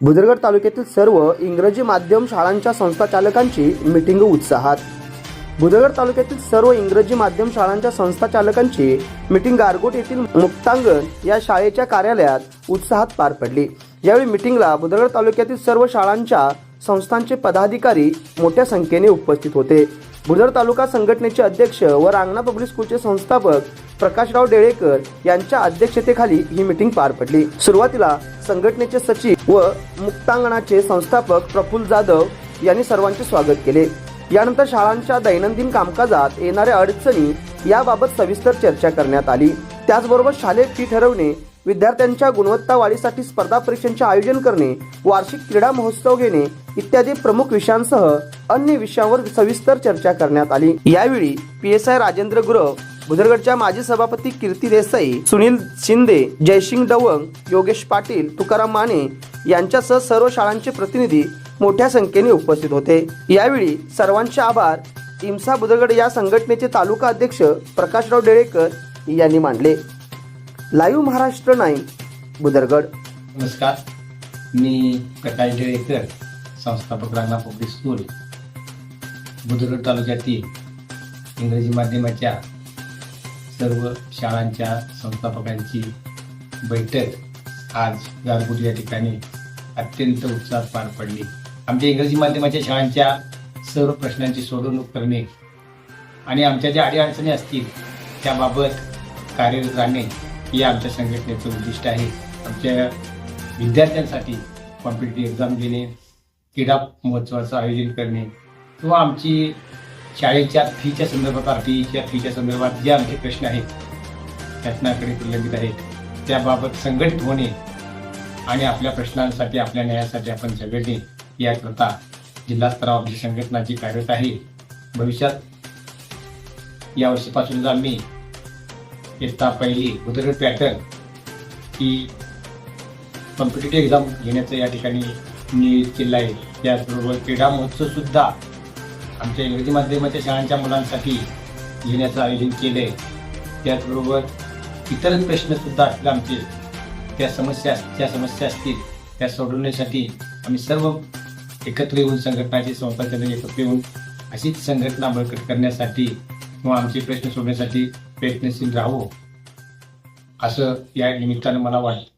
बुदरगड तालुक्यातील सर्व इंग्रजी माध्यम शाळांच्या संस्थाचालकांची मिटिंग उत्साहात. भुदरगड तालुक्यातील सर्व इंग्रजी माध्यम शाळांच्या संस्थाचालकांची मिटिंग गारगोट येथील मुक्तांगण या शाळेच्या कार्यालयात उत्साहात पार पडली. यावेळी मिटिंगला बुदरगड तालुक्यातील सर्व शाळांच्या संस्थांचे पदाधिकारी मोठ्या संख्येने उपस्थित होते. बुदर तालुका संघटनेचे अध्यक्ष व रांगणा पब्लिक स्कूलचे संस्थापक प्रकाशराव डेळेकर यांच्या अध्यक्षतेखाली ही मिटिंग पार पडली. सुरुवातीला संघटनेचे सचिव व मुक्तांगणाचे संस्थापक प्रफुल्ल जाधव यांनी सर्वांचे स्वागत केले. यानंतर शाळांच्या दैनंदिन कामकाजात येणाऱ्या अडचणी याबाबत सविस्तर चर्चा करण्यात आली. त्याचबरोबर शालेय फी ठरवणे विद्यार्थ्यांच्या गुणवत्ता वाढीसाठी स्पर्धा परीक्षांचे आयोजन करणे वार्षिक क्रीडा महोत्सव घेणे इत्यादी प्रमुख विषयांसह अन्य विषयांवर सविस्तर चर्चा करण्यात आली. यावेळी P S I Rajendra Gurav बुधरगडच्या माजी सभापती कीर्ती देसाई सुनील शिंदे जयसिंग डवंग योगेश पाटील तुकाराम माने यांच्यासह सर्व शाळांचे प्रतिनिधी मोठ्या संख्येने उपस्थित होते. यावेळी सर्वांचे आभार. इम्सा बुदरगड या संघटनेचे तालुका अध्यक्ष प्रकाशराव डेळेकर यांनी मांडले लाईव्ह महाराष्ट्र नाईन बुदरगड नमस्कार. मी प्रकाश डेळेकर संस्थापक रांगणा पब्लिक स्कूल बुधुरगड तालुक्यातील इंग्रजी माध्यमाच्या सर्व शाळांच्या संस्थापकांची बैठक आज गारगुट या ठिकाणी अत्यंत उत्साहात पार पडली. आमच्या इंग्रजी माध्यमाच्या शाळांच्या सर्व प्रश्नांची सोडवणूक करणे आणि आमच्या ज्या अडीअडचणी असतील त्याबाबत कार्यरत राहणे हे आमच्या संघटनेचं उद्दिष्ट आहे. आमच्या विद्यार्थ्यांसाठी कॉम्पिटेटिव्ह एक्झाम घेणे क्रीडा महोत्सवाचं आयोजन करणे किंवा आमची शाळेच्या फीच्या संदर्भात आर टीच्या फीच्या संदर्भात जे आमचे प्रश्न आहेत शासनाकडे प्रलंबित आहेत त्याबाबत संघटित होणे आणि आपल्या प्रश्नांसाठी आपल्या न्यायासाठी आपण झगडणे याकरता जिल्हा स्तरावर संघटना जी कार्यरत आहे. भविष्यात या वर्षीपासूनच आम्ही इयत्ता पहिली उदरगड पॅटर्न ही कॉम्पिटेटिव्ह एक्झाम घेण्याचं या ठिकाणी नियोजित केलं आहे. त्याचबरोबर क्रीडा महोत्सव सुद्धा आमच्या इंग्रजी माध्यमाच्या शाळांच्या मुलांसाठी घेण्याचं आयोजन केलं आहे त्याचबरोबर इतर प्रश्नसुद्धा असतील आमचे. त्या समस्या ज्या समस्या असतील त्या सोडवण्यासाठी आम्ही सर्व एकत्र येऊन संघटनाची संस्थांच्या एकत्र येऊन अशीच संघटना बळकट करण्यासाठी किंवा आमचे प्रश्न सोडण्यासाठी प्रयत्नशील राहू असं या निमित्तानं मला वाटतं.